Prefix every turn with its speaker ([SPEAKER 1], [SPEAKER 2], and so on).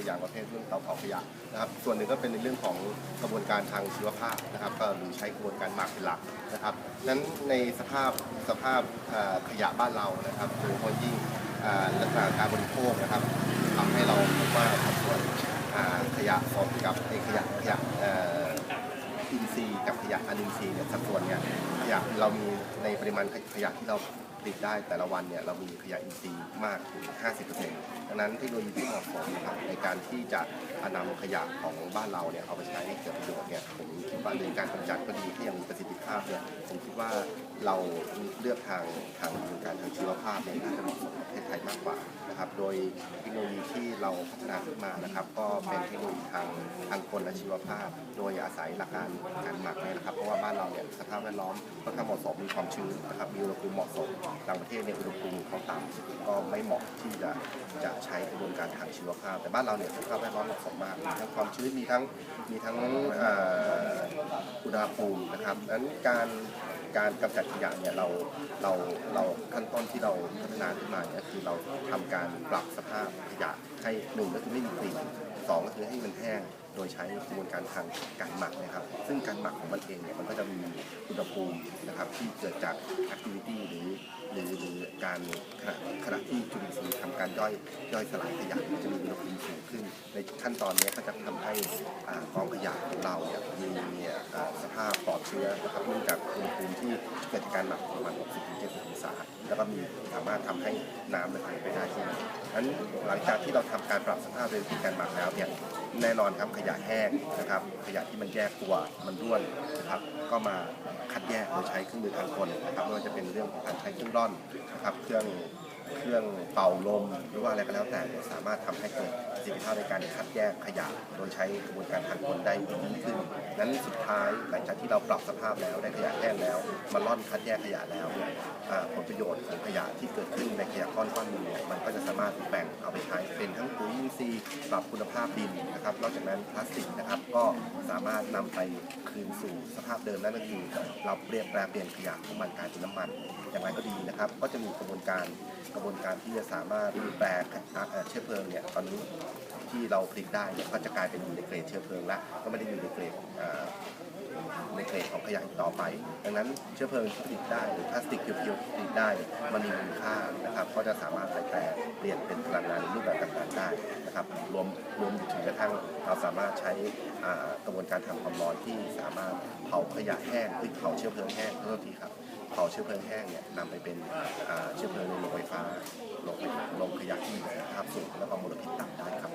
[SPEAKER 1] ตัวอย่างประเภทเรื่องเตาเผาขยะนะครับส่วนหนึ่งก็เป็นในเรื่องของกระบวนการทางชีวภาพนะครับก็หรือใช้กระบวนการหมักเป็นหลักนะครับนั้นในสภาพสภาพขยะบ้านเรานะครับโดยเฉพาะยิ่งอ่าลักษณะการบริโภคนะครับทำให้เราพบว่าสัดส่วนอ่าขยะสดกับไอขยะขยะเอ่ออินทรีย์กับขยะอนินทรีย์เนี่ยสัดส่วนเนี่ยขยะเรามีในปริมาณขยะที่เราผลิตได้แต่ละวันเนี่ยเรามีขยะอินทรีย์มากถึง 50% ดังนั้นเทคโนโลยีที่เหมาะสมนะครับในการที่จะนำขยะของบ้านเราเนี่ยเอาไปใช้ให้เกิดประโยชน์เนี่ยผมคิดว่าในการกำจัดก็ดีที่ยังมีประสิทธิาพเนี่ยผมคิดว่าเราเลือกทางทางการทางชีวภาพเนี่ยน่าจะเหมาะสมกับประเทศไทยมากกว่านะครับ โดยเทคโนโลยีที่เราพัฒนาขึ้นมานะครับ ก็เป็นเทคโนโลยีทางทางกลและชีวภาพ โดยอาศัยหลักการการหมักเนี่ยนะครับ เพราะว่าบ้านเราเนี่ยสภาพแวดล้อมค่อนข้างเหมาะสมมีความชื้นนะครับมีอุณหภูมิเหมาะสมต่างประเทศเนี่ยอุณหภูมิเขาต่ำก็ไม่เหมาะที่จะจะใช้กระบวนการทางชีวภาพ แต่บ้านเราเนี่ยสภาพแวดล้อมเหมาะสมมากมีทั้งความชื้นมีทั้งมีทั้งอุณหภูมินะครับดังนั้นการการกำจัดขยะเนี่ยเราเราเราขั้นต้นที่เราพัฒนาขึ้นมาเนี่ยคือเราทำการปรับสภาพขยะให้หนึ่งก็คือไม่มีกลิ่นสองก็คือให้มันแห้งโดยใช้กระบวนการทางการหมักนะครับ ซึ่งการหมักของมันเองเนี่ยมันก็จะมีอุณหภูมินะครับที่เกิดจาก activity หรือหรือหรือการขณะขณะที่จุลินทรีย์ทำการย่อยย่อยสลายขยะมันจะมีอุณหภูมิสูงขึ้น ขั้นตอนนี้ก็จะทำให้กองขยะของเราเนี่ยมีสภาพปลอดเชื้อนะครับเนื่องจากอุณหภูมิที่เกิดจากการหมักประมาณ 60-70องศาแล้วก็มีสามารถทำให้น้ำระเหยไปได้ใช่ไหมนั้นหลังจากที่เราทำการปรับสภาพโดยวิธีการหมักแล้วเนี่ยแน่นอนครับขยะแห้งนะครับขยะที่มันแยกตัวมันร่วนนะครับก็มาคัดแยกโดยใช้เครื่องมือทางกลนะครับไม่ว่าจะเป็นเรื่องของการใช้เครื่องร่อนนะครับเครื่อง เครื่องเป่าลมหรือว่าอะไรก็แล้วแต่เนี่ยสามารถทำให้เกิดประสิทธิภาพในการคัดแยกขยะ โดยใช้กระบวนการทางกลได้ดีขึ้น นั้นสุดท้ายหลังจากที่เราปรับสภาพแล้วได้ขยะแห้งแล้วมาล่อนคัดแยกขยะแล้วเนี่ยผลประโยชน์ของขยะที่เกิดขึ้นในขยะก้อนก้อนนึงเนี่ยมันก็จะสามารถแบ่งเอาไปใช้เป็นทั้งปุ๋ยอินทรีย์ปรับคุณภาพดินนะครับนอกจากนั้นพลาสติกนะครับก็สามารถนำไปคืนสู่สภาพเดิมนั่นก็คือเราเปลี่ยนแปลงเปลี่ยนขยะของมันกลายเป็นน้ำมันอย่างไรก็ดีนะครับ ก็จะมีกระบวนการกระบวนการที่จะสามารถแปลเอ่อเชื้อเพลิงเนี่ยตอนนี้ที่เราผลิตได้เนี่ยก็จะกลายเป็นอยู่ในเกรดเชื้อเพลิงละก็ไม่ได้อยู่ในเกรดในเกรดของขยะอีกต่อไป ดังนั้นเชื้อเพลิงที่ผลิตได้หรือพลาสติกเพียวๆผลิตได้มันมีมูลค่านะครับก็จะสามารถไปแปลเปลี่ยนเป็นพลังงานรูปแบบต่างๆได้นะครับรวมรวมถึงกระทั่งเราสามารถใช้กระบวนการทำความร้อนที่สามารถเผาขยะแห้งหรือเผาเชื้อเพลิงแห้งโทษทีครับ เผาเชื้อเพลิงแห้งเนี่ยนำไปเป็นเชื้อเพลิงในโรงไฟฟ้าโรงโรงขยะที่มีคุณภาพสูงและก็มลพิษต่ำได้ครับ